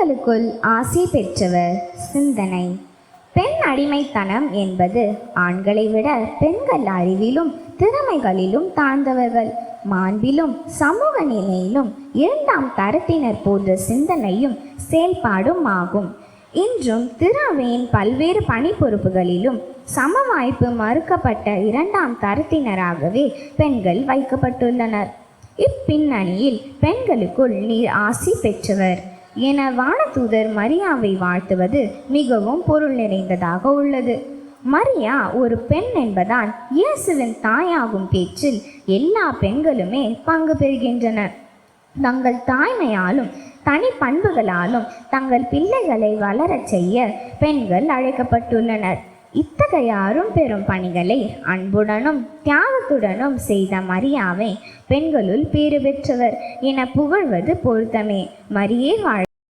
பெண்களுக்குள் ஆசி பெற்றவர் சிந்தனை. பெண் அடிமைத்தனம் என்பது ஆண்களை விட பெண்கள் அறிவிலும் திறமைகளிலும் தாழ்ந்தவர்கள். மாண்பிலும் சமூக நிலையிலும் இரண்டாம் தரத்தினர் போன்ற சிந்தனையும் செயல்பாடும் ஆகும். இன்றும் திராவையின் பல்வேறு பணி பொறுப்புகளிலும் சம வாய்ப்பு மறுக்கப்பட்ட இரண்டாம் தரத்தினராகவே பெண்கள் வைக்கப்பட்டுள்ளனர். இப்பின்னணியில் பெண்களுக்குள் நீர் ஆசி பெற்றவர். என வானதூதர் மரியாவை வாழ்த்துவது மிகவும் பொருள் நிறைந்ததாக உள்ளது. மரியா ஒரு பெண் என்பதால் இயேசுவின் தாயாகும் பேச்சில் எல்லா பெண்களுமே பங்கு பெறுகின்றனர். தங்கள் தாய்மையாலும் தனி பண்புகளாலும் தங்கள் பிள்ளைகளை வளரச் செய்ய பெண்கள் அழைக்கப்பட்டுள்ளனர். இத்தகைய அரும்பெரும் பணிகளை அன்புடனும் தியாகத்துடனும் செய்த மரியாவை பெண்களுள் பேறு பெற்றவர். என புகழ்வது பொருத்தமே. மரியே வாழ்